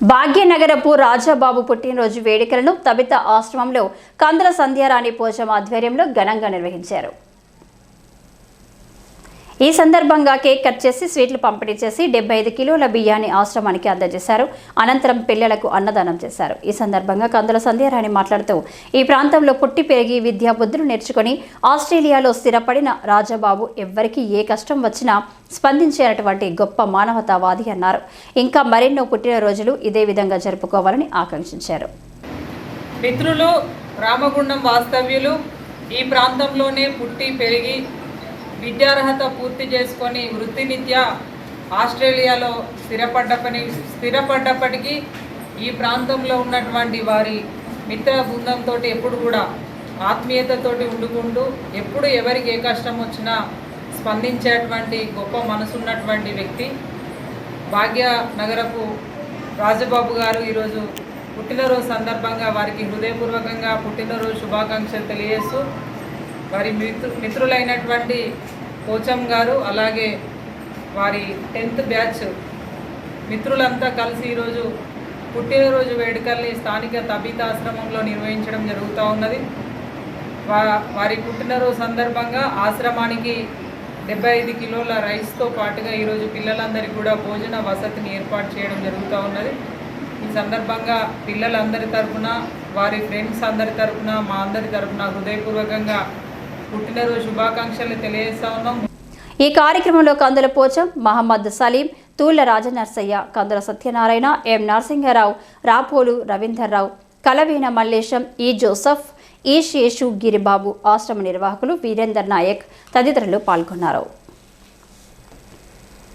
భాగ్యనగరపు రాజాబాబు పుట్టినరోజు వేడుకలను తబిత ఆశ్రమంలో కందల సంధ్యారాణి పూజ ఆధ్వర్యంలో ఘనంగా నిర్వహించారు. ఈ సందర్భంగా కేక్ కట్ చేసి స్వీట్లు పంపిణీ చేసి డెబ్బై ఐదు కిలోల బియ్యాన్ని ఆశ్రమానికి అందజేశారు. అనంతరం పిల్లలకు అన్నదానం చేశారు. ఈ సందర్భంగా కందుల సంధ్యారాణి మాట్లాడుతూ ఈ ప్రాంతంలో పుట్టి పెరిగి విద్యా బుద్ధులు నేర్చుకుని ఆస్ట్రేలియాలో స్థిరపడిన రాజాబాబు ఎవ్వరికి ఏ కష్టం వచ్చినా స్పందించేటటువంటి గొప్ప మానవతావాది అన్నారు. ఇంకా మరెన్నో పుట్టినరోజులు ఇదే విధంగా జరుపుకోవాలని ఆకాంక్షించారు. మిత్రులు రామగుండం వాస్తవ్యులు ఈ ప్రాంతంలోనే పుట్టి పెరిగి విద్యార్హత పూర్తి చేసుకొని వృత్తినిత్యా ఆస్ట్రేలియాలో స్థిరపడ్డపని స్థిరపడ్డప్పటికీ ఈ ప్రాంతంలో ఉన్నటువంటి వారి మిత్ర బృందంతో ఎప్పుడు కూడా ఆత్మీయతతోటి ఉండుకుంటూ ఎప్పుడు ఎవరికి ఏ కష్టం వచ్చినా స్పందించేటువంటి గొప్ప మనసున్నటువంటి వ్యక్తి. భాగ్య నగరపు రాజబాబు గారు ఈరోజు పుట్టినరోజు సందర్భంగా వారికి హృదయపూర్వకంగా పుట్టినరోజు శుభాకాంక్షలు తెలియజేస్తూ వారి మిత్రు మిత్రులైనటువంటి కోచమ్ గారు అలాగే వారి టెన్త్ బ్యాచ్ మిత్రులంతా కలిసి ఈరోజు పుట్టినరోజు వేడుకల్ని స్థానిక తబితాశ్రమంలో నిర్వహించడం జరుగుతూ ఉన్నది. వా వారి పుట్టినరోజు సందర్భంగా ఆశ్రమానికి డెబ్బై ఐదు కిలోల రైస్తో పాటుగా ఈరోజు పిల్లలందరికీ కూడా భోజన వసతిని ఏర్పాటు చేయడం జరుగుతూ ఉన్నది. ఈ సందర్భంగా పిల్లలందరి తరఫున వారి ఫ్రెండ్స్ అందరి తరపున మా అందరి తరఫున హృదయపూర్వకంగా పుట్టినరోజు శుభాకాంక్షలు తెలియజేస్తా ఉన్నాం. ఈ కార్యక్రమంలో కందుల పోచం మహమ్మద్ సలీం తూళ్ళ రాజనర్సయ్య కందుల సత్యనారాయణ ఎం నరసింహరావు రాపోలు రవీందర్రావు కలవీన మల్లేశం ఈ జోసఫ్ ఈ శేషు గిరిబాబు ఆశ్రమ నిర్వాహకులు వీరేందర్ నాయక్ తదితరులు పాల్గొన్నారు.